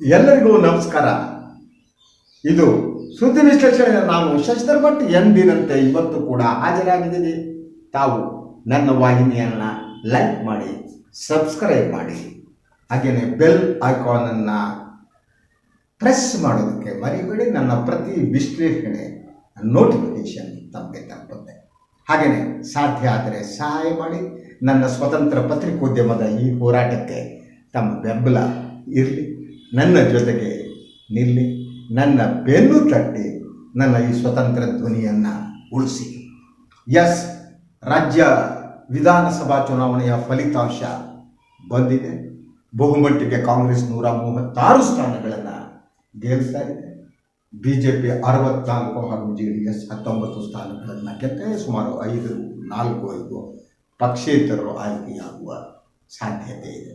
ಎಲ್ಲರಿಗೂ ನಮಸ್ಕಾರ. ಇದು ಸುದ್ದಿ ವಿಶ್ಲೇಷಣೆಯ ನಾನು ಶಶಿಧರ್ ಭಟ್ ಎಂದಿನಂತೆ ಇವತ್ತು ಕೂಡ ಹಾಜರಾಗಿದ್ದೀನಿ. ತಾವು ನನ್ನ ವಾಹಿನಿಯನ್ನು ಲೈಕ್ ಮಾಡಿ ಸಬ್ಸ್ಕ್ರೈಬ್ ಮಾಡಿ ಹಾಗೆಯೇ ಬೆಲ್ ಐಕಾನನ್ನು ಪ್ರೆಸ್ ಮಾಡೋದಕ್ಕೆ ಮರಿಬೇಡಿ. ನನ್ನ ಪ್ರತಿ ವಿಶ್ಲೇಷಣೆ ನೋಟಿಫಿಕೇಶನ್ ತಮಗೆ ತಪ್ಪುತ್ತೆ ಹಾಗೆಯೇ ಸಾಧ್ಯ ಆದರೆ ಸಹಾಯ ಮಾಡಿ. ನನ್ನ ಸ್ವತಂತ್ರ ಪತ್ರಿಕೋದ್ಯಮದ ಈ ಹೋರಾಟಕ್ಕೆ ತಮ್ಮ ಬೆಂಬಲ ಇರಲಿ. ನನ್ನ ಜೊತೆಗೆ ನಿಲ್ಲಿ, ನನ್ನ ಬೆನ್ನು ತಟ್ಟಿ, ನನ್ನ ಈ ಸ್ವತಂತ್ರ ಧ್ವನಿಯನ್ನು ಉಳಿಸಿ. ಎಸ್ ರಾಜ್ಯ ವಿಧಾನಸಭಾ ಚುನಾವಣೆಯ ಫಲಿತಾಂಶ ಬಂದಿದೆ. ಬಹುಮಟ್ಟಿಗೆ ಕಾಂಗ್ರೆಸ್ ನೂರ ಮೂವತ್ತಾರು ಸ್ಥಾನಗಳನ್ನು ಗೆಲ್ತಾ ಇದೆ ಬಿ ಜೆ ಪಿ ಅರವತ್ನಾಲ್ಕು ಹಾಗೂ ಜೆ ಡಿ ಎಸ್ ಹತ್ತೊಂಬತ್ತು ಸ್ಥಾನಗಳನ್ನು ಗೆದ್ದರೆ ಸುಮಾರು ಐದು, ನಾಲ್ಕು, ಐದು ಪಕ್ಷೇತರರು ಆಯ್ಕೆಯಾಗುವ ಸಾಧ್ಯತೆ ಇದೆ.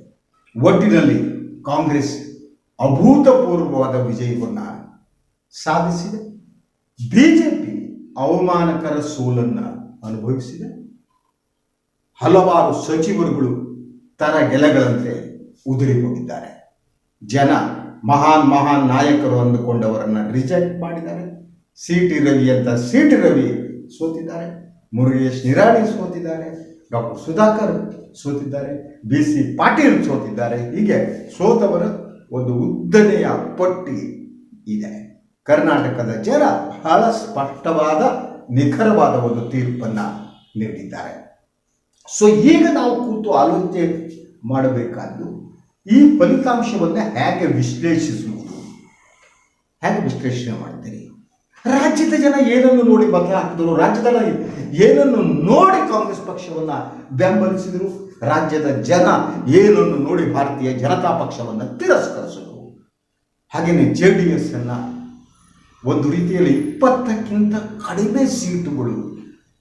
ಒಟ್ಟಿನಲ್ಲಿ ಕಾಂಗ್ರೆಸ್ ಅಭೂತಪೂರ್ವವಾದ ವಿಜಯವನ್ನು ಸಾಧಿಸಿದೆ. ಬಿಜೆಪಿ ಅವಮಾನಕರ ಸೋಲನ್ನು ಅನುಭವಿಸಿದೆ. ಹಲವಾರು ಸಚಿವರುಗಳು ತರಗೆಲೆಗಳಂತೆ ಉದುರಿ ಹೋಗಿದ್ದಾರೆ ಜನ ಮಹಾನ್ ಮಹಾನ್ ನಾಯಕರು ಅಂದುಕೊಂಡವರನ್ನು ರಿಜೆಕ್ಟ್ ಮಾಡಿದ್ದಾರೆ. ಸಿ ಟಿ ರವಿ ಅಂತ ಸಿ ಟಿ ರವಿ ಸೋತಿದ್ದಾರೆ. ಮುರುಗೇಶ್ ನಿರಾಣಿ ಸೋತಿದ್ದಾರೆ. ಡಾಕ್ಟರ್ ಸುಧಾಕರ್ ಸೋತಿದ್ದಾರೆ. ಬಿ ಸಿ ಪಾಟೀಲ್ ಸೋತಿದ್ದಾರೆ. ಹೀಗೆ ಸೋತವರ ಒಂದು ಉದ್ದನೆಯ ಪಟ್ಟಿ ಇದೆ. ಕರ್ನಾಟಕದ ಜನ ಬಹಳ ಸ್ಪಷ್ಟವಾದ, ನಿಖರವಾದ ಒಂದು ತೀರ್ಪನ್ನು ನೀಡಿದ್ದಾರೆ. ಸೊ ಈಗ ನಾವು ಕೂತು ಆಲೋಚನೆ ಮಾಡಬೇಕಾದ್ದು, ಈ ಫಲಿತಾಂಶವನ್ನು ಹೇಗೆ ವಿಶ್ಲೇಷಿಸುವುದು? ಹೇಗೆ ವಿಶ್ಲೇಷಣೆ ಮಾಡ್ತೀರಿ? ರಾಜ್ಯದ ಜನ ಏನನ್ನು ನೋಡಿ ಮತ ಹಾಕಿದರು? ರಾಜ್ಯದ ಏನನ್ನು ನೋಡಿ ಕಾಂಗ್ರೆಸ್ ಪಕ್ಷವನ್ನು ಬೆಂಬಲಿಸಿದರು? ರಾಜ್ಯದ ಜನ ಏನನ್ನು ನೋಡಿ ಭಾರತೀಯ ಜನತಾ ಪಕ್ಷವನ್ನು ತಿರಸ್ಕರಿಸಿದರು ಹಾಗೆಯೇ ಜೆ ಡಿ ಎಸ್ ಅನ್ನು ಒಂದು ರೀತಿಯಲ್ಲಿ ಇಪ್ಪತ್ತಕ್ಕಿಂತ ಕಡಿಮೆ ಸೀಟುಗಳು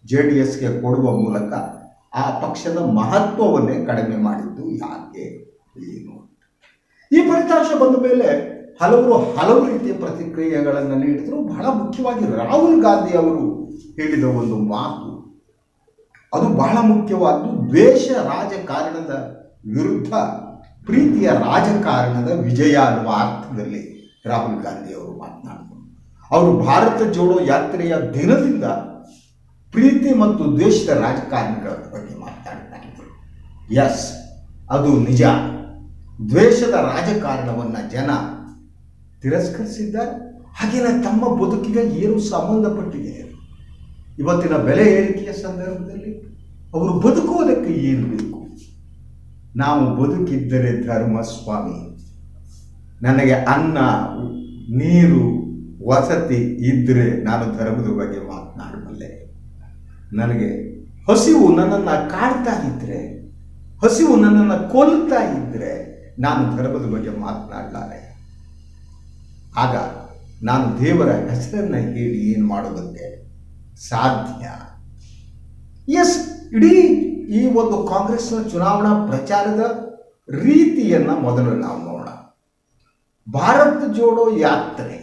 ಜೆ ಡಿ ಎಸ್ಗೆ ಕೊಡುವ ಮೂಲಕ ಆ ಪಕ್ಷದ ಮಹತ್ವವನ್ನೇ ಕಡಿಮೆ ಮಾಡಿದ್ದು ಯಾಕೆ ಏನು? ಈ ಫಲಿತಾಂಶ ಬಂದ ಮೇಲೆ ಹಲವರು ಹಲವು ರೀತಿಯ ಪ್ರತಿಕ್ರಿಯೆಗಳನ್ನು ನೀಡಿದರು. ಬಹಳ ಮುಖ್ಯವಾಗಿ ರಾಹುಲ್ ಗಾಂಧಿ ಅವರು ಹೇಳಿದ ಒಂದು ಮಾತು. ಅದು ಬಹಳ ಮುಖ್ಯವಾದ್ದು ದ್ವೇಷ ರಾಜಕಾರಣದ ವಿರುದ್ಧ ಪ್ರೀತಿಯ ರಾಜಕಾರಣದ ವಿಜಯ ಅನ್ನುವ ಅರ್ಥದಲ್ಲಿ ರಾಹುಲ್ ಗಾಂಧಿ ಅವರು ಮಾತನಾಡಿದರು ಅವರು ಭಾರತ ಜೋಡೋ ಯಾತ್ರೆಯ ದಿನದಿಂದ ಪ್ರೀತಿ ಮತ್ತು ದ್ವೇಷದ ರಾಜಕಾರಣಿಗಳ ಬಗ್ಗೆ ಮಾತನಾಡ್ತಾ ಇದ್ದರು ಎಸ್ ಅದು ನಿಜ. ದ್ವೇಷದ ರಾಜಕಾರಣವನ್ನು ಜನ ತಿರಸ್ಕರಿಸಿದ್ದಾರೆ. ಹಾಗೆಯೇ ತಮ್ಮ ಬದುಕಿಗೆ ಏನು ಸಂಬಂಧಪಟ್ಟಿದೆ? ಇವತ್ತಿನ ಬೆಲೆ ಏರಿಕೆಯ ಸಂದರ್ಭದಲ್ಲಿ ಅವರು ಬದುಕುವುದಕ್ಕೆ ಏನು ಬೇಕು? ನಾವು ಬದುಕಿದ್ದರೆ ಧರ್ಮಸ್ವಾಮಿ. ನನಗೆ ಅನ್ನ, ನೀರು, ವಸತಿ ಇದ್ದರೆ ನಾನು ಧರ್ಮದ ಬಗ್ಗೆ ಮಾತನಾಡಬಲ್ಲೆ ನನಗೆ ಹಸಿವು ನನ್ನನ್ನು ಕಾಡ್ತಾ ಇದ್ದರೆ ಹಸಿವು ನನ್ನನ್ನು ಕೊಲ್ತಾ ಇದ್ದರೆ ನಾನು ಧರ್ಮದ ಬಗ್ಗೆ ಮಾತನಾಡಲಾರೆ. ಆಗ ನಾನು ದೇವರ ಹೆಸರನ್ನು ಹೇಳಿ ಏನು ಮಾಡೋದಕ್ಕೆ ಸಾಧ್ಯ? ಎಸ್ ಇಡೀ ಈ ಒಂದು ಕಾಂಗ್ರೆಸ್ನ ಚುನಾವಣಾ ಪ್ರಚಾರದ ರೀತಿಯನ್ನು ಮೊದಲು ನಾವು ನೋಡೋಣ. ಭಾರತ್ ಜೋಡೋ ಯಾತ್ರೆ.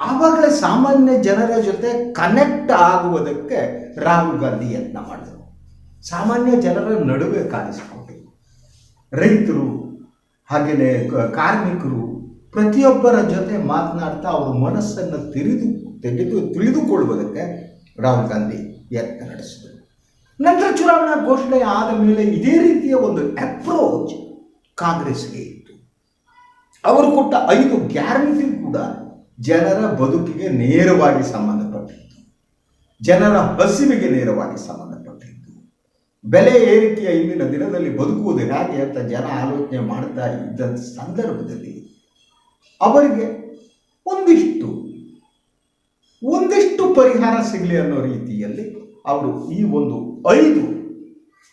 ಆವಾಗಲೇ ಸಾಮಾನ್ಯ ಜನರ ಜೊತೆ ಕನೆಕ್ಟ್ ಆಗುವುದಕ್ಕೆ ರಾಹುಲ್ ಗಾಂಧಿ ಯತ್ನ ಮಾಡಿದರು. ಸಾಮಾನ್ಯ ಜನರ ನಡುವೆ ಕಾಣಿಸಿಕೊಂಡರು ರೈತರು ಹಾಗೆಯೇ ಕಾರ್ಮಿಕರು, ಪ್ರತಿಯೊಬ್ಬರ ಜೊತೆ ಮಾತನಾಡ್ತಾ ಅವರ ಮನಸ್ಸನ್ನು ತಿಳಿದು ತೆಗೆದು, ತಿಳಿದುಕೊಳ್ಳುವುದಕ್ಕೆ ರಾಹುಲ್ ಗಾಂಧಿ ಯತ್ನ ನಡೆಸಿದರು. ನಂತರ ಚುನಾವಣಾ ಘೋಷಣೆ ಆದ ಮೇಲೆ ಇದೇ ರೀತಿಯ ಒಂದು ಅಪ್ರೋಚ್ ಕಾಂಗ್ರೆಸ್ಗೆ ಇತ್ತು. ಅವರು ಕೊಟ್ಟ ಐದು ಗ್ಯಾರಂಟಿ ಕೂಡ ಜನರ ಬದುಕಿಗೆ ನೇರವಾಗಿ ಸಂಬಂಧಪಟ್ಟಿತ್ತು. ಜನರ ಹಸಿವಿಗೆ ನೇರವಾಗಿ ಸಂಬಂಧಪಟ್ಟಿತ್ತು. ಬೆಲೆ ಏರಿಕೆಯ ಇಂದಿನ ದಿನದಲ್ಲಿ ಬದುಕುವುದು ಹೇಗೆ ಅಂತ ಜನ ಆಲೋಚನೆ ಮಾಡ್ತಾ ಇದ್ದ ಸಂದರ್ಭದಲ್ಲಿ ಅವರಿಗೆ ಒಂದಿಷ್ಟು ಒಂದಿಷ್ಟು ಪರಿಹಾರ ಸಿಗಲಿ ಅನ್ನೋ ರೀತಿಯಲ್ಲಿ ಅವರು ಈ ಒಂದು ಐದು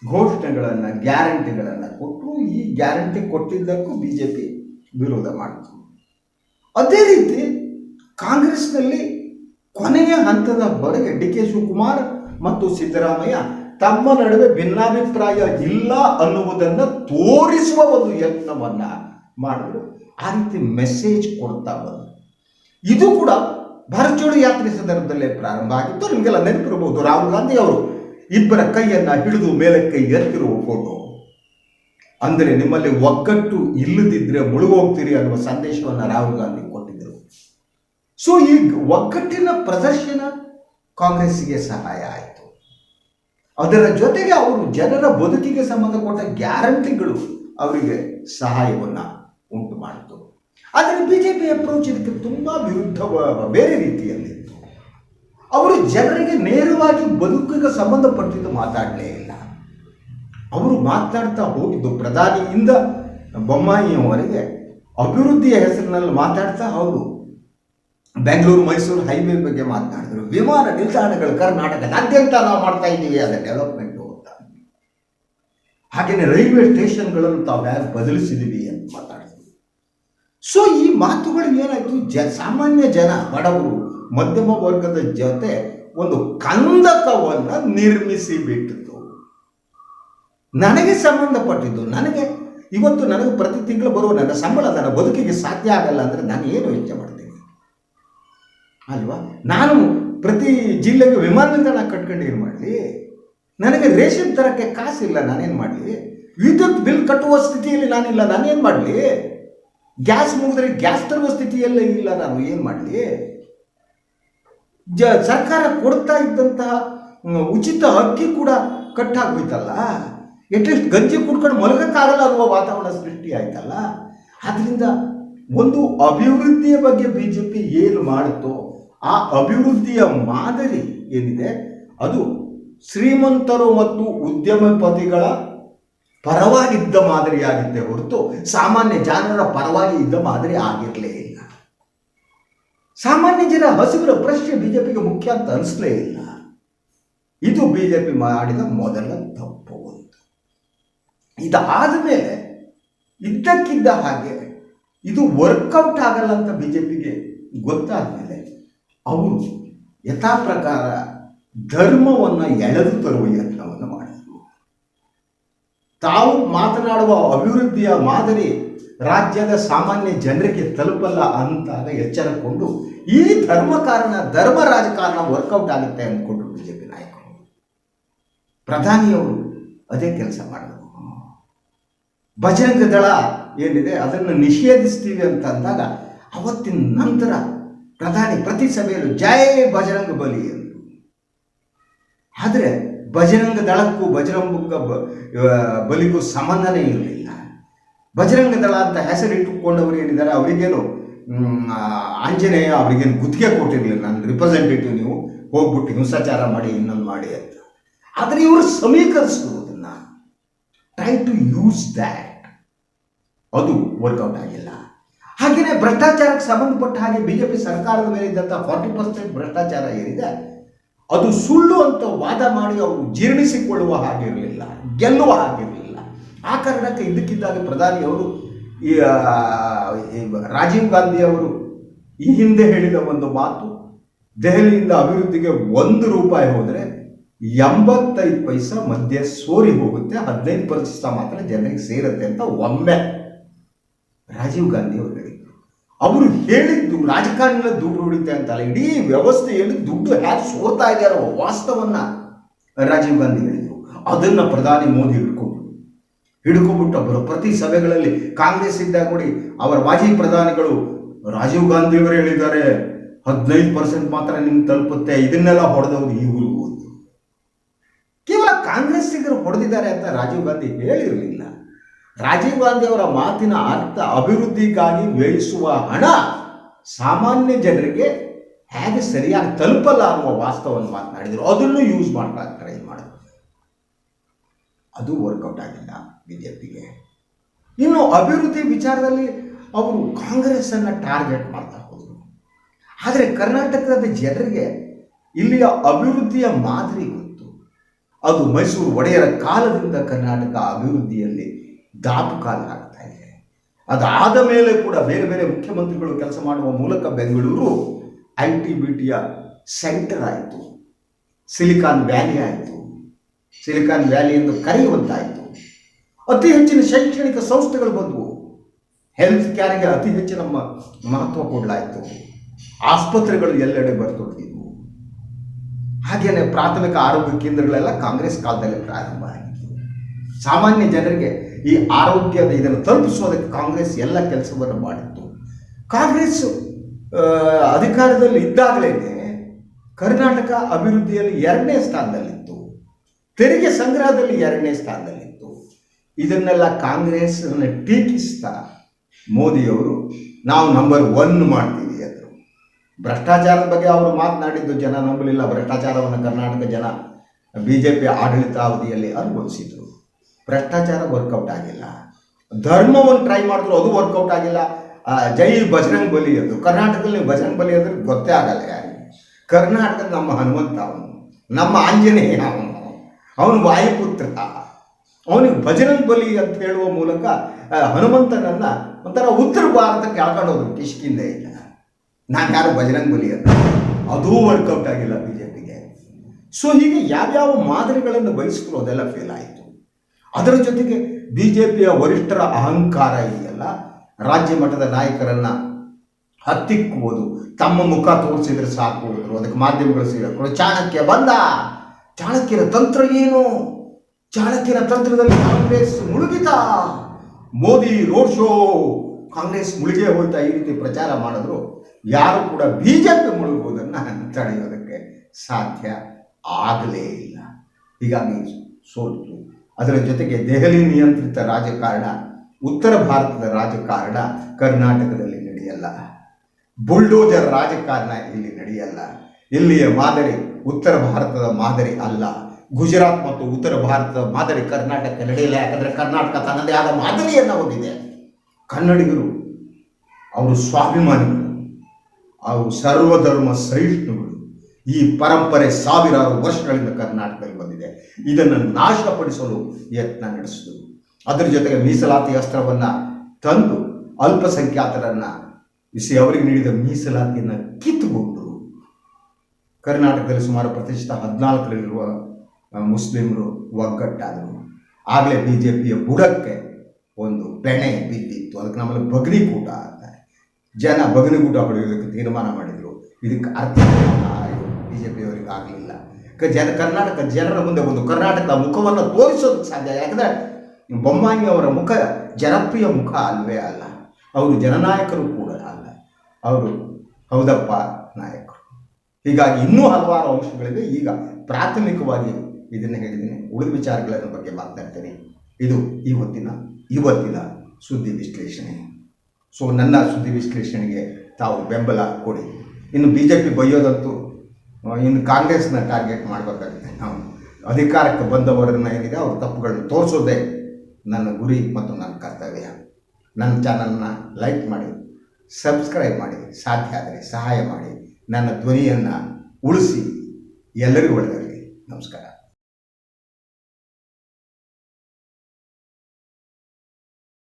ಘೋಷಣೆಗಳನ್ನು, ಗ್ಯಾರಂಟಿಗಳನ್ನು ಕೊಟ್ಟು ಈ ಗ್ಯಾರಂಟಿ ಕೊಟ್ಟಿದ್ದಕ್ಕೂ ಬಿ ಜೆ ಪಿ ವಿರೋಧ ಮಾಡಿತು. ಅದೇ ರೀತಿ ಕಾಂಗ್ರೆಸ್ನಲ್ಲಿ ಕೊನೆಯ ಹಂತದವರೆಗೆ ಡಿ ಕೆ ಶಿವಕುಮಾರ್ ಮತ್ತು ಸಿದ್ದರಾಮಯ್ಯ ತಮ್ಮ ನಡುವೆ ಭಿನ್ನಾಭಿಪ್ರಾಯ ಇಲ್ಲ ಅನ್ನುವುದನ್ನು ತೋರಿಸುವ ಒಂದು ಯತ್ನವನ್ನು ಮಾಡಿದ್ರು. ಆ ರೀತಿ ಮೆಸೇಜ್ ಕೊಡ್ತಾ ಬಂದರು. ಇದು ಕೂಡ ಭಾರತ್ ಜೋಡೋ ಯಾತ್ರೆ ಸಂದರ್ಭದಲ್ಲೇ ಪ್ರಾರಂಭ ಆಗಿತ್ತು. ನಿಮಗೆಲ್ಲ ನೆನಪಿರಬಹುದು, ರಾಹುಲ್ ಗಾಂಧಿ ಅವರು ಇಬ್ಬರ ಕೈಯನ್ನ ಹಿಡಿದು ಮೇಲಕ್ಕೆ ಎತ್ತಿರುವ ಫೋಟೋ ಅಂದರೆ ನಿಮ್ಮಲ್ಲಿ ಒಗ್ಗಟ್ಟು ಇಲ್ಲದಿದ್ರೆ ಮುಳುಗೋಗ್ತೀರಿ ಅನ್ನುವ ಸಂದೇಶವನ್ನು ರಾಹುಲ್ ಗಾಂಧಿ ಕೊಟ್ಟಿದ್ದರು. ಸೊ ಈ ಒಗ್ಗಟ್ಟಿನ ಪ್ರದರ್ಶನ ಕಾಂಗ್ರೆಸ್ಗೆ ಸಹಾಯ ಆಯಿತು. ಅದರ ಜೊತೆಗೆ ಅವರು ಜನರ ಬದುಕಿಗೆ ಸಂಬಂಧಪಟ್ಟ ಗ್ಯಾರಂಟಿಗಳು ಅವರಿಗೆ ಸಹಾಯವನ್ನು ಉಂಟು ಮಾಡಿತು. ಆದರೆ ಬಿ ಜೆ ಪಿ ಅಪ್ರೋಚ್ ಇದಕ್ಕೆ ತುಂಬ ವಿರುದ್ಧ ಬೇರೆ ರೀತಿಯಲ್ಲಿತ್ತು ಅವರು ಜನರಿಗೆ ನೇರವಾಗಿ ಬದುಕಿಗೆ ಸಂಬಂಧಪಟ್ಟಿದ್ದು ಮಾತಾಡಲೇ ಇಲ್ಲ. ಅವರು ಮಾತನಾಡ್ತಾ ಹೋಗಿದ್ದು ಪ್ರಧಾನಿಯಿಂದ ಬೊಮ್ಮಾಯಿಯವರೆಗೆ ಅಭಿವೃದ್ಧಿಯ ಹೆಸರಿನಲ್ಲಿ ಮಾತಾಡ್ತಾ ಅವರು ಬೆಂಗಳೂರು, ಮೈಸೂರು ಹೈವೇ ಬಗ್ಗೆ ಮಾತನಾಡಿದ್ರು ವಿಮಾನ ನಿಲ್ದಾಣಗಳು ಕರ್ನಾಟಕದಾದ್ಯಂತ ನಾವು ಮಾಡ್ತಾ ಇದ್ದೀವಿ ಅದರ ಡೆವಲಪ್ಮೆಂಟ್ ಅಂತ ಹಾಗೆಯೇ ರೈಲ್ವೆ ಸ್ಟೇಷನ್ಗಳನ್ನು ತಾವು ಬದಲಿಸಿದ್ದೀವಿ ಅಂತ ಮಾತಾಡಿದ್ರು ಸೊ ಈ ಮಾತುಗಳು ಏನಾಯಿತು? ಜ, ಸಾಮಾನ್ಯ ಜನ, ಬಡವರು, ಮಧ್ಯಮ ವರ್ಗದ ಜೊತೆ ಒಂದು ಕಂದಕವನ್ನು ನಿರ್ಮಿಸಿ ಬಿಟ್ಟಿತು ನನಗೆ ಸಂಬಂಧಪಟ್ಟಿದ್ದು, ನನಗೆ ಇವತ್ತು ನನಗೆ ಪ್ರತಿ ತಿಂಗಳು ಬರುವ ನನ್ನ ಸಂಬಳ, ನನ್ನ ಬದುಕಿಗೆ ಸಾಧ್ಯ ಆಗಲ್ಲ ಅಂದರೆ ನಾನು ಏನು ವೆಚ್ಚ ಮಾಡ್ತೀನಿ? ಅಲ್ವಾ? ನಾನು ಪ್ರತಿ ಜಿಲ್ಲೆಗೆ ವಿಮಾನ ನಿಲ್ದಾಣ ಕಟ್ಕೊಂಡು ಏನು ಮಾಡಲಿ. ನನಗೆ ರೇಷನ್ ತರಕ್ಕೆ ಕಾಸಿಲ್ಲ, ನಾನೇನು ಮಾಡಲಿ? ವಿದ್ಯುತ್ ಬಿಲ್ ಕಟ್ಟುವ ಸ್ಥಿತಿಯಲ್ಲಿ ನಾನಿಲ್ಲ, ನಾನೇನು ಮಾಡಲಿ? ಗ್ಯಾಸ್ ಮುಗಿದ್ರೆ ಗ್ಯಾಸ್ ತರುವ ಸ್ಥಿತಿಯಲ್ಲೇ ಇಲ್ಲ ನಾನು, ಏನು ಮಾಡಲಿ? ಜ ಸರ್ಕಾರ ಕೊಡ್ತಾ ಇದ್ದಂತಹ ಉಚಿತ ಅಕ್ಕಿ ಕೂಡ ಕಟ್ಟಾಗೋಯ್ತಲ್ಲ ಎಟ್ಲೀಸ್ಟ್ ಗಂಜಿ ಕುಡ್ಕೊಂಡು ಮಲಗಕ್ಕಾಗಲ್ಲ ಅನ್ನುವ ವಾತಾವರಣ ಸೃಷ್ಟಿ ಆಯ್ತಲ್ಲ? ಆದ್ದರಿಂದ ಒಂದು ಅಭಿವೃದ್ಧಿಯ ಬಗ್ಗೆ ಬಿ ಜೆ ಪಿ ಏನು ಮಾಡುತ್ತೋ, ಆ ಅಭಿವೃದ್ಧಿಯ ಮಾದರಿ ಏನಿದೆ, ಅದು ಶ್ರೀಮಂತರು ಮತ್ತು ಉದ್ಯಮಪತಿಗಳ ಪರವಾಗಿದ್ದ ಮಾದರಿಯಾಗಿದ್ದೆ ಹೊರತು ಸಾಮಾನ್ಯ ಜನರ ಪರವಾಗಿ ಇದ್ದ ಮಾದರಿ ಆಗಿರಲೇ ಇಲ್ಲ. ಸಾಮಾನ್ಯ ಜನ ಹಸಿವರ ಪ್ರಶ್ನೆ ಬಿಜೆಪಿಗೆ ಮುಖ್ಯ ಅಂತ ಅನಿಸ್ಲೇ ಇಲ್ಲ. ಇದು ಬಿಜೆಪಿ ಮಾಡಿದ ಮೊದಲ ತಪ್ಪು ಒಂದು. ಇದಾದ ಮೇಲೆ ಇದ್ದಕ್ಕಿದ್ದ ಹಾಗೆ ಇದು ವರ್ಕೌಟ್ ಆಗಲ್ಲ ಅಂತ ಬಿಜೆಪಿಗೆ ಗೊತ್ತಾದ ಮೇಲೆ ಅವರು ಯಥಾ ಪ್ರಕಾರ ಧರ್ಮವನ್ನು ಎಳೆದು ತರುವ ತಾವು ಮಾತನಾಡುವ ಅಭಿವೃದ್ಧಿಯ ಮಾದರಿ ರಾಜ್ಯದ ಸಾಮಾನ್ಯ ಜನರಿಗೆ ತಲುಪಲ್ಲ ಅಂತಾಗ ಎಚ್ಚರಕೊಂಡು ಈ ಧರ್ಮ ಕಾರಣ ಧರ್ಮ ರಾಜಕಾರಣ ವರ್ಕೌಟ್ ಆಗುತ್ತೆ ಅಂದ್ಕೊಂಡ್ರು ಬಿಜೆಪಿ ನಾಯಕರು. ಪ್ರಧಾನಿಯವರು ಅದೇ ಕೆಲಸ ಮಾಡಿದ್ರು. ಬಜರಂಗ ದಳ ಏನಿದೆ, ಅದನ್ನು ನಿಷೇಧಿಸ್ತೀವಿ ಅಂತ ಅಂದಾಗ ಅವತ್ತಿನ ನಂತರ ಪ್ರಧಾನಿ ಪ್ರತಿ ಸಭೆಯಲ್ಲೂ, ಜೈ ಬಜರಂಗ ಬಲಿ ಎಂದು ಆದರೆ ಬಜರಂಗ ದಳಕ್ಕೂ ಬಜರಂಗ ಬ- ಬಲಿಗೂ ಸಂಬಂಧನೇ ಇರಲಿಲ್ಲ. ಬಜರಂಗ ದಳ ಅಂತ ಹೆಸರಿಟ್ಟುಕೊಂಡವರು ಏನಿದ್ದಾರೆ, ಅವರಿಗೇನು ಆಂಜನೇಯ ಅವರಿಗೇನು ಗುತ್ತಿಗೆ ಕೊಟ್ಟಿರಲಿಲ್ಲ. ನನ್ನ ರಿಪ್ರೆಸೆಂಟೇಟಿವ್ ನೀವು ಹೋಗ್ಬಿಟ್ಟು ಹಿಂಸಾಚಾರ ಮಾಡಿ, ಇನ್ನೊಂದು ಮಾಡಿ ಅಂತ. ಆದರೆ ಇವರು ಸಮೀಕರಿಸಿದ್ರು ಅದನ್ನು ಟ್ರೈ ಟು ಯೂಸ್ ದ್ಯಾಟ್ ಅದು ವರ್ಕೌಟ್ ಆಗಿಲ್ಲ. ಹಾಗೆಯೇ ಭ್ರಷ್ಟಾಚಾರಕ್ಕೆ ಸಂಬಂಧಪಟ್ಟ ಹಾಗೆ ಬಿಜೆಪಿ ಸರ್ಕಾರದ ಮೇಲೆ ಇದ್ದಂಥ ಫಾರ್ಟಿ ಪರ್ಸೆಂಟ್ ಭ್ರಷ್ಟಾಚಾರ ಏನಿದೆ ಅದು ಸುಳ್ಳು ಅಂತ ವಾದ ಮಾಡಿ ಅವರು ಜೀರ್ಣಿಸಿಕೊಳ್ಳುವ ಹಾಗಿರಲಿಲ್ಲ ಗೆಲ್ಲುವ ಹಾಗಿರಲಿಲ್ಲ. ಆ ಕಾರಣಕ್ಕೆ ಇದಕ್ಕಿದ್ದಾಗ ಪ್ರಧಾನಿಯವರು ಈ ಆ, ಈ ರಾಜೀವ್ ಗಾಂಧಿ ಅವರು ಈ ಹಿಂದೆ ಹೇಳಿದ ಒಂದು ಮಾತು ದೆಹಲಿಯಿಂದ ಅಭಿವೃದ್ಧಿಗೆ ಒಂದು ರೂಪಾಯಿ ಹೋದರೆ ಎಂಬತ್ತೈದು ಪೈಸ ಮಧ್ಯೆ ಸೋರಿ ಹೋಗುತ್ತೆ ಹದಿನೈದು ಪ್ರತಿಶತ ಮಾತ್ರ ಜನರಿಗೆ ಸೇರುತ್ತೆ ಅಂತ ಒಮ್ಮೆ ರಾಜೀವ್ ಗಾಂಧಿ ಅವರು ಅವರು ಹೇಳಿದ್ದು ರಾಜಕಾರಣಿಗಳ ದುಡ್ಡು ಹೊಡಿತೆ ಅಂತಲ್ಲ, ಇಡೀ ವ್ಯವಸ್ಥೆಯಲ್ಲಿ ದುಡ್ಡು ಹ್ಯಾಕ್ ಸೋರ್ತಾ ಇದ್ದಾರೆ ವಾಸ್ತವನ್ನ ರಾಜೀವ್ ಗಾಂಧಿ ಹೇಳಿದ್ರು. ಅದನ್ನ ಪ್ರಧಾನಿ ಮೋದಿ ಹಿಡ್ಕೊಂಡು ಹಿಡ್ಕೊಂಡ್ಬಿಟ್ಟು ಅವರು ಪ್ರತಿ ಸಭೆಗಳಲ್ಲಿ ಕಾಂಗ್ರೆಸ್ ಇದ್ದಾಗ ನೋಡಿ, ಅವರ ಮಾಜಿ ಪ್ರಧಾನಿಗಳು ರಾಜೀವ್ ಗಾಂಧಿ ಅವರು ಹೇಳಿದ್ದಾರೆ, ಹದಿನೈದು ಪರ್ಸೆಂಟ್ ಮಾತ್ರ ನಿಮ್ಗೆ ತಲುಪುತ್ತೆ, ಇದನ್ನೆಲ್ಲ ಹೊಡೆದವರು ಇವರು ಕೇವಲ ಕಾಂಗ್ರೆಸ್ಸಿಗರು ಹೊಡೆದಿದ್ದಾರೆ ಅಂತ ರಾಜೀವ್ ಗಾಂಧಿ ಹೇಳಿರಲಿಲ್ಲ. ರಾಜೀವ್ ಗಾಂಧಿ ಅವರ ಮಾತಿನ ಅರ್ಥ ಅಭಿವೃದ್ಧಿಗಾಗಿ ವ್ಯಯಿಸುವ ಹಣ ಸಾಮಾನ್ಯ ಜನರಿಗೆ ಹೇಗೆ ಸರಿಯಾಗಿ ತಲುಪಲ್ಲ ಅನ್ನುವ ವಾಸ್ತವವನ್ನು ಮಾತನಾಡಿದರು. ಅದನ್ನು ಯೂಸ್ ಮಾಡ್ತಾ ಇದು ಮಾಡೋದು ಅದು ವರ್ಕೌಟ್ ಆಗಿಲ್ಲ ಬಿಜೆಪಿಗೆ. ಇನ್ನು ಅಭಿವೃದ್ಧಿ ವಿಚಾರದಲ್ಲಿ ಅವರು ಕಾಂಗ್ರೆಸ್ಸನ್ನು ಟಾರ್ಗೆಟ್ ಮಾಡ್ತಾ ಹೋದರು. ಆದರೆ ಕರ್ನಾಟಕದ ಜನರಿಗೆ ಇಲ್ಲಿಯ ಅಭಿವೃದ್ಧಿಯ ಮಾದರಿ ಗೊತ್ತು. ಅದು ಮೈಸೂರು ಒಡೆಯರ ಕಾಲದಿಂದ ಕರ್ನಾಟಕ ಅಭಿವೃದ್ಧಿಯಲ್ಲಿ ದಾಪು ಕಾಲಾಗ್ತಾ ಇದೆ. ಅದಾದ ಮೇಲೆ ಕೂಡ ಬೇರೆ ಬೇರೆ ಮುಖ್ಯಮಂತ್ರಿಗಳು ಕೆಲಸ ಮಾಡುವ ಮೂಲಕ ಬೆಂಗಳೂರು ಐ ಟಿ ಬಿ ಟಿಯ ಸೆಂಟರ್ ಆಯಿತು. ಸಿಲಿಕಾನ್ ವ್ಯಾಲಿ ಆಯಿತು. ಸಿಲಿಕಾನ್ ವ್ಯಾಲಿ ಎಂದು ಕರೆಯುವಂತಾಯಿತು. ಅತಿ ಹೆಚ್ಚಿನ ಶೈಕ್ಷಣಿಕ ಸಂಸ್ಥೆಗಳು ಬಂದವು. ಹೆಲ್ತ್ ಕೇರ್ಗೆ ಅತಿ ಹೆಚ್ಚಿನ ಮಹತ್ವ ಕೊಡಲಾಯಿತು. ಆಸ್ಪತ್ರೆಗಳು ಎಲ್ಲೆಡೆ ಬರ್ತೊಡಗಿದ್ವು ಹಾಗೆಯೇ ಪ್ರಾಥಮಿಕ ಆರೋಗ್ಯ ಕೇಂದ್ರಗಳೆಲ್ಲ ಕಾಂಗ್ರೆಸ್ ಕಾಲದಲ್ಲಿ ಪ್ರಾರಂಭ ಆಗಿತ್ತು ಸಾಮಾನ್ಯ ಜನರಿಗೆ ಈ ಆರೋಗ್ಯದ ಇದನ್ನು ತಲುಪಿಸೋದಕ್ಕೆ ಕಾಂಗ್ರೆಸ್ ಎಲ್ಲ ಕೆಲಸವನ್ನು ಮಾಡಿತ್ತು. ಕಾಂಗ್ರೆಸ್ ಅಧಿಕಾರದಲ್ಲಿ ಇದ್ದಾಗಲೇ ಕರ್ನಾಟಕ ಅಭಿವೃದ್ಧಿಯಲ್ಲಿ ಎರಡನೇ ಸ್ಥಾನದಲ್ಲಿತ್ತು. ತೆರಿಗೆ ಸಂಗ್ರಹದಲ್ಲಿ ಎರಡನೇ ಸ್ಥಾನದಲ್ಲಿತ್ತು. ಇದನ್ನೆಲ್ಲ ಕಾಂಗ್ರೆಸ್ ಟೀಕಿಸ್ತಾ ಮೋದಿಯವರು, ನಾವು ನಂಬರ್ ಒನ್ ಮಾಡ್ತೀವಿ ಅಂದರು. ಭ್ರಷ್ಟಾಚಾರದ ಬಗ್ಗೆ ಅವರು ಮಾತನಾಡಿದ್ದು ಜನ ನಂಬಲಿಲ್ಲ. ಭ್ರಷ್ಟಾಚಾರವನ್ನು ಕರ್ನಾಟಕ ಜನ ಬಿ ಜೆ ಪಿ ಆಡಳಿತಾವಧಿಯಲ್ಲಿ ಅನುಭವಿಸಿದರು. ಭ್ರಷ್ಟಾಚಾರ ವರ್ಕೌಟ್ ಆಗಿಲ್ಲ. ಧರ್ಮವನ್ನು ಟ್ರೈ ಮಾಡಿದ್ರು ಅದು ವರ್ಕೌಟ್ ಆಗಿಲ್ಲ. ಜೈ ಬಜರಂಗ್ ಬಲಿ ಅದು. ಕರ್ನಾಟಕದಲ್ಲಿ ಬಜರಂಗ್ ಬಲಿ ಅಂದ್ರೆ ಗೊತ್ತೇ ಆಗಲ್ಲ ಯಾರಿಗೆ. ಕರ್ನಾಟಕದ ನಮ್ಮ ಹನುಮಂತ ಅವನು, ನಮ್ಮ ಆಂಜನೇಯ ಅವನು. ಅವನು ವಾಯುಪುತ್ರ ಅವನಿಗೆ ಭಜರಂಗ್ ಬಲಿ ಅಂತ ಹೇಳುವ ಮೂಲಕ ಹನುಮಂತನನ್ನ ಒಂಥರ ಉತ್ತರ ಭಾರತಕ್ಕೆ ಎಳ್ಕೊಂಡು ಟಿಶ್ಕಿಂದ ಇಲ್ಲ ನಾನು ಯಾರು ಬಜರಂಗ್ ಬಲಿ ಅಂತ? ಅದೂ ವರ್ಕೌಟ್ ಆಗಿಲ್ಲ ಬಿ ಜೆ ಪಿಗೆ ಸೊ ಹೀಗೆ ಯಾವ್ಯಾವ ಮಾದರಿಗಳನ್ನು ಬಯಸಿದ್ರು ಅದೆಲ್ಲ ಫೇಲ್ ಆಯಿತು. ಅದರ ಜೊತೆಗೆ ಬಿ ಜೆ ಪಿಯ ವರಿಷ್ಠರ ಅಹಂಕಾರ ಇದೆಯಲ್ಲ, ರಾಜ್ಯ ಮಟ್ಟದ ನಾಯಕರನ್ನು ಹತ್ತಿಕ್ಕುವುದು, ತಮ್ಮ ಮುಖ ತೋರಿಸಿದ್ರೆ ಸಾಕು. ಅದಕ್ಕೆ ಮಾಧ್ಯಮಗಳು ಸೇರಿಕೊಂಡು ಚಾಣಕ್ಯ ಬಂದ. ಚಾಣಕ್ಯರ ತಂತ್ರ ಏನು? ಚಾಣಕ್ಯರ ತಂತ್ರದಲ್ಲಿ ಕಾಂಗ್ರೆಸ್ ಮುಳುಗಿತ ಮೋದಿ ರೋಡ್ ಶೋ. ಕಾಂಗ್ರೆಸ್ ಮುಳುಗೇ ಹೋಯ್ತಾ ಈ ರೀತಿ ಪ್ರಚಾರ ಮಾಡಿದ್ರು. ಯಾರು ಕೂಡ ಬಿ ಜೆ ಪಿ ಮುಳುಗುವುದನ್ನು ತಡೆಯೋದಕ್ಕೆ ಸಾಧ್ಯ ಆಗಲೇ ಇಲ್ಲ. ಹೀಗಾಗಿ ಸೋಲ್ತು ಅದರ ಜೊತೆಗೆ ದೆಹಲಿ ನಿಯಂತ್ರಿತ ರಾಜಕಾರಣ, ಉತ್ತರ ಭಾರತದ ರಾಜಕಾರಣ ಕರ್ನಾಟಕದಲ್ಲಿ ನಡೆಯಲ್ಲ. ಬುಲ್ಡೋಜರ್ ರಾಜಕಾರಣ ಇಲ್ಲಿ ನಡೆಯಲ್ಲ. ಇಲ್ಲಿಯ ಮಾದರಿ ಉತ್ತರ ಭಾರತದ ಮಾದರಿ ಅಲ್ಲ. ಗುಜರಾತ್ ಮತ್ತು ಉತ್ತರ ಭಾರತದ ಮಾದರಿ ಕರ್ನಾಟಕ ನಡೆಯಲ್ಲ. ಯಾಕಂದರೆ ಕರ್ನಾಟಕ ತನ್ನದೇ ಆದ ಮಾದರಿಯನ್ನು ಹೊಂದಿದೆ. ಕನ್ನಡಿಗರು, ಅವರು ಸ್ವಾಭಿಮಾನಿಗಳು, ಅವರು ಸರ್ವಧರ್ಮ ಸಹಿಷ್ಣುಗಳು ಈ ಪರಂಪರೆ ಸಾವಿರಾರು ವರ್ಷಗಳಿಂದ ಕರ್ನಾಟಕದಲ್ಲಿ ಇದನ್ನು ನಾಶಪಡಿಸಲು ಯತ್ನ ನಡೆಸಿದರು. ಅದರ ಜೊತೆಗೆ ಮೀಸಲಾತಿ ಅಸ್ತ್ರವನ್ನು ತಂದು ಅಲ್ಪಸಂಖ್ಯಾತರನ್ನು ಬಿಸಿ ಅವರಿಗೆ ನೀಡಿದ ಮೀಸಲಾತಿಯನ್ನು ಕಿತ್ತುಕೊಂಡರು ಕರ್ನಾಟಕದಲ್ಲಿ ಸುಮಾರು ಪ್ರತಿಶತ ಹದಿನಾಲ್ಕರಲ್ಲಿರುವ ಮುಸ್ಲಿಮರು ಒಗ್ಗಟ್ಟಾದರು. ಆಗಲೇ ಬಿ ಜೆ ಪಿಯ ಬುಡಕ್ಕೆ ಒಂದು ಬೆಣೆ ಬಿದ್ದಿತ್ತು. ಅದಕ್ಕೆ ನಮ್ಮಲ್ಲಿ ಬಗನಿಕೂಟ ಅಂತಾರೆ ಜನ ಬಗನಿಗೂಟ ಹೊಡೆಯೋದಕ್ಕೆ ತೀರ್ಮಾನ ಮಾಡಿದರು. ಇದಕ್ಕೆ ಅರ್ಥ ಬಿ ಜೆ ಪಿಯವರಿಗೆ ಆಗಲಿಲ್ಲ ಜನ ಕರ್ನಾಟಕ ಜನರ ಮುಂದೆ ಒಂದು ಕರ್ನಾಟಕದ ಮುಖವನ್ನು ತೋರಿಸೋದಕ್ಕೆ ಸಾಧ್ಯ. ಯಾಕಂದರೆ ಬೊಮ್ಮಾಯಿ ಅವರ ಮುಖ ಜನಪ್ರಿಯ ಮುಖ ಅಲ್ವೇ ಅಲ್ಲ. ಅವರು ಜನನಾಯಕರು ಕೂಡ ಅಲ್ಲ. ಅವರು ಹೌದಪ್ಪ ನಾಯಕರು. ಹೀಗಾಗಿ ಇನ್ನೂ ಹಲವಾರು ಅಂಶಗಳಿವೆ. ಈಗ ಪ್ರಾಥಮಿಕವಾಗಿ ಇದನ್ನು ಹೇಳಿದ್ದೀನಿ. ಉಳಿದ ವಿಚಾರಗಳ ಬಗ್ಗೆ ಮಾತನಾಡ್ತೇನೆ. ಇದು ಇವತ್ತಿನ ಇವತ್ತಿನ ಸುದ್ದಿ ವಿಶ್ಲೇಷಣೆ. ಸೊ ನನ್ನ ಸುದ್ದಿ ವಿಶ್ಲೇಷಣೆಗೆ ತಾವು ಬೆಂಬಲ ಕೊಡಿ. ಇನ್ನು ಬಿ ಜೆ ಪಿ ಬೈಯೋದಂತೂ ಇನ್ನು ಕಾಂಗ್ರೆಸ್ನ ಟಾರ್ಗೆಟ್ ಮಾಡಬೇಕಾಗಿದೆ ನಾವು ಅಧಿಕಾರಕ್ಕೆ ಬಂದವರನ್ನ ಏನಿದೆ ಅವ್ರ ತಪ್ಪುಗಳನ್ನು ತೋರಿಸೋದೇ ನನ್ನ ಗುರಿ ಮತ್ತು ನನ್ನ ಕರ್ತವ್ಯ. ನನ್ನ ಚಾನಲ್ನ ಲೈಕ್ ಮಾಡಿ ಸಬ್ಸ್ಕ್ರೈಬ್ ಮಾಡಿ, ಸಾಧ್ಯ ಆದರೆ ಸಹಾಯ ಮಾಡಿ, ನನ್ನ ಧ್ವನಿಯನ್ನು ಉಳಿಸಿ, ಎಲ್ಲರಿಗೂ ಒಳ್ಳೆಯದಾಗಲಿ. ನಮಸ್ಕಾರ.